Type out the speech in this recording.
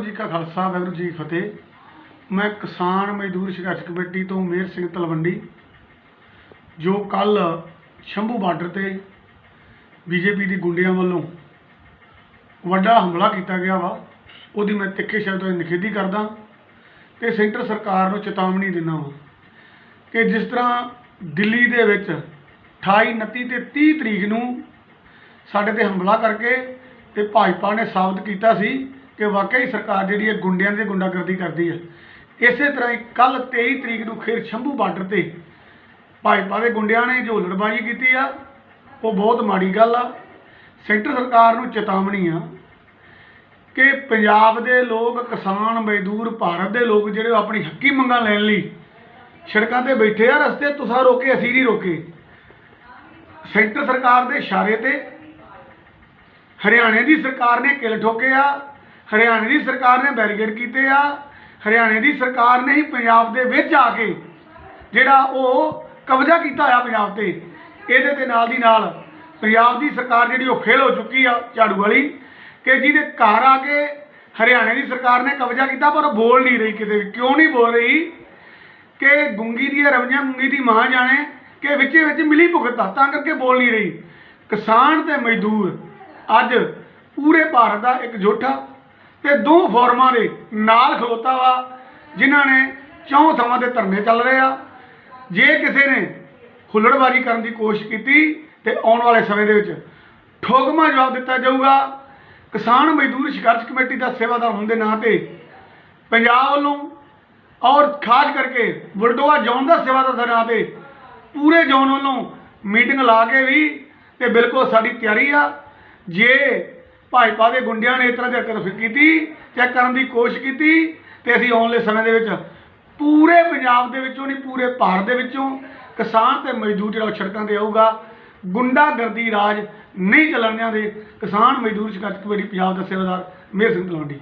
ਵਾਹਿਗੁਰੂ ਜੀ ਕਾ ਖਾਲਸਾ, ਵਾਹਿਗੁਰੂ ਜੀ ਫਤਿਹ। ਮੈਂ ਕਿਸਾਨ ਮਜ਼ਦੂਰ ਸੰਘਰਸ਼ ਕਮੇਟੀ ਤੋਂ ਮੇਰ ਸਿੰਘ ਤਲਵੰਡੀ, ਜੋ ਕੱਲ ਸ਼ੰਭੂ ਬਾਰਡਰ ਤੇ ਬੀਜੇਪੀ ਦੀ ਗੁੰਡਿਆਂ ਵੱਲੋਂ ਵੱਡਾ ਹਮਲਾ ਕੀਤਾ ਗਿਆ ਵਾ, ਉਹਦੀ ਮੈਂ ਤਿੱਖੇ ਸ਼ਬਦਾਂ ਵਿੱਚ ਨਿਖੇਧੀ ਕਰਦਾ ਤੇ ਸੈਂਟਰ ਸਰਕਾਰ ਨੂੰ ਚੇਤਾਵਨੀ ਦਿੰਦਾ ਹਾਂ ਕਿ ਜਿਸ ਤਰ੍ਹਾਂ ਦਿੱਲੀ ਦੇ ਵਿੱਚ 28 29 ਤੇ 30 ਤਰੀਕ ਨੂੰ ਸਾਡੇ ਤੇ ਹਮਲਾ ਕਰਕੇ ਤੇ ਭਾਜਪਾ ਨੇ ਸਾਬਤ ਕੀਤਾ ਸੀ ਕਿ ਵਾਕਈ ਸਰਕਾਰ ਜਿਹੜੀ ਹੈ ਗੁੰਡਿਆਂ ਦੀ ਗੁੰਡਾਗਰਦੀ ਕਰਦੀ ਹੈ। ਇਸੇ ਤਰ੍ਹਾਂ ਹੀ ਕੱਲ 23 ਤਰੀਕ ਨੂੰ ਖੇਰ ਸ਼ੰਭੂ ਬਾਰਡਰ ਤੇ ਭਾਜਪਾ ਦੇ ਗੁੰਡਿਆਂ ਨੇ ਜੋ ਹੁੱਲੜਬਾਜ਼ੀ ਕੀਤੀ ਆ, ਉਹ ਬਹੁਤ ਮਾੜੀ ਗੱਲ ਆ। ਸੈਂਟਰ ਸਰਕਾਰ ਨੂੰ ਚੇਤਾਵਨੀ ਆ ਕਿ ਪੰਜਾਬ ਦੇ ਲੋਕ, ਕਿਸਾਨ, ਮਜ਼ਦੂਰ, ਭਾਰਤ ਦੇ ਲੋਕ ਜਿਹੜੇ ਉਹ ਆਪਣੀ ਹੱਕੀ ਮੰਗਾਂ ਲੈਣ ਲਈ ਸੜਕਾਂ ਤੇ ਬੈਠੇ ਆ, ਰਸਤੇ ਤੁਸਾਂ ਰੋਕੇ, ਅਸੀਂ ਨਹੀਂ ਰੋਕੇ। ਸੈਂਟਰ ਸਰਕਾਰ ਦੇ ਇਸ਼ਾਰੇ ਤੇ ਹਰਿਆਣੇ ਦੀ ਸਰਕਾਰ ਨੇ ਕਿਲ ਠੋਕੇ ਆ ਹਰਿਆਣੇ ਦੀ ਸਰਕਾਰ ਨੇ ਬੈਰੀਕੇਡ ਕੀਤੇ ਆ। ਹਰਿਆਣੇ ਦੀ ਸਰਕਾਰ ਨੇ ਹੀ ਪੰਜਾਬ ਦੇ ਵਿੱਚ ਆ ਕੇ ਜਿਹੜਾ ਉਹ ਕਬਜ਼ਾ ਕੀਤਾ ਹੋਇਆ ਪੰਜਾਬ ਤੇ। ਇਹਦੇ ਤੇ ਨਾਲ ਦੀ ਨਾਲ ਪੰਜਾਬ ਦੀ ਸਰਕਾਰ ਜਿਹੜੀ ਉਹ ਫੇਲ ਹੋ ਚੁੱਕੀ ਆ ਝਾੜੂ ਵਾਲੀ ਕਿ ਜਿਹਦੇ ਘਰ ਆ ਕੇ ਹਰਿਆਣੇ ਦੀ ਸਰਕਾਰ ਨੇ ਕਬਜ਼ਾ ਕੀਤਾ ਪਰ ਉਹ ਬੋਲ ਨਹੀਂ ਰਹੀ ਕਿਤੇ ਵੀ। ਕਿਉਂ ਨਹੀਂ ਬੋਲ ਰਹੀ ਕਿ ਗੁੰਗੀ ਦੀ ਰਵੀਆਂ ਗੁੰਗੀ ਦੀ ਮਾਂ ਜਾਣੇ ਕਿ ਵਿੱਚੇ ਵਿੱਚ ਮਿਲੀ ਭੁਗਤ ਤਾਂ ਕਰਕੇ ਬੋਲ ਨਹੀਂ ਰਹੀ। ਕਿਸਾਨ ਤੇ ਮਜ਼ਦੂਰ ਅੱਜ ਪੂਰੇ ਭਾਰਤ ਦਾ ਇੱਕ ਜੋਠਾ ਤੇ ਦੋ ਫੋਰਮਾਂ ਦੇ ਨਾਲ ਖਲੋਤਾ ਵਾ, ਜਿਨ੍ਹਾਂ ਨੇ ਚੌਂ ਥਾਵਾਂ ਤੇ ਧਰਨੇ ਚੱਲ ਰਹੇ ਆ। ਜੇ ਕਿਸੇ ਨੇ ਹੁੱਲੜਬਾਜ਼ੀ ਕਰਨ ਦੀ ਕੋਸ਼ਿਸ਼ ਕੀਤੀ ਤੇ ਆਉਣ ਵਾਲੇ ਸਮੇਂ ਦੇ ਵਿੱਚ ਠੋਕਮਾ ਜਵਾਬ ਦਿੱਤਾ ਜਾਊਗਾ। ਕਿਸਾਨ ਮਜ਼ਦੂਰ ਸੰਘਰਸ਼ ਕਮੇਟੀ ਦਾ ਸੇਵਾਦਾਰ ਹੋਣ ਦੇ ਨਾਂ ਤੇ ਪੰਜਾਬ ਵੱਲੋਂ ਔਰ ਖਾਸ ਕਰਕੇ ਬਲਟੋਆ ਜ਼ੋਨ ਦਾ ਸੇਵਾਦਾਰ ਦੇ ਨਾਂ ਤੇ ਪੂਰੇ ਜ਼ੋਨ ਵੱਲੋਂ ਮੀਟਿੰਗ ਲਾ ਕੇ ਵੀ ਤੇ ਬਿਲਕੁਲ ਸਾਡੀ ਤਿਆਰੀ ਆ। ਜੇ ਭਾਜਪਾ ਦੇ ਗੁੰਡਿਆਂ ਨੇ ਇਸ ਤਰ੍ਹਾਂ ਦੀ ਹਰਕਤ ਫਿਰ ਕੀਤੀ, ਚੈੱਕ ਕਰਨ ਦੀ ਕੋਸ਼ਿਸ਼ ਕੀਤੀ ਤੇ ਅਸੀਂ ਆਉਣ ਵਾਲੇ ਸਮੇਂ ਦੇ ਵਿੱਚ ਪੂਰੇ ਪੰਜਾਬ ਦੇ ਵਿੱਚੋਂ ਨਹੀਂ, ਪੂਰੇ ਭਾਰਤ ਦੇ ਵਿੱਚੋਂ ਕਿਸਾਨ ਤੇ ਮਜ਼ਦੂਰ ਜਿਹੜਾ ਉਹ ਸੜਕਾਂ ਤੇ ਆਊਗਾ, ਗੁੰਡਾਗਰਦੀ ਰਾਜ ਨਹੀਂ ਚੱਲਣ ਦਿਆਂਦੇ ਕਿਸਾਨ ਮਜ਼ਦੂਰ ਸੰਘਰਸ਼ ਕਮੇਟੀ ਪੰਜਾਬ ਦਾ ਸੇਵਾਦਾਰ ਮੇਰ ਸਿੰਘ ਤਲਵੰਡੀ।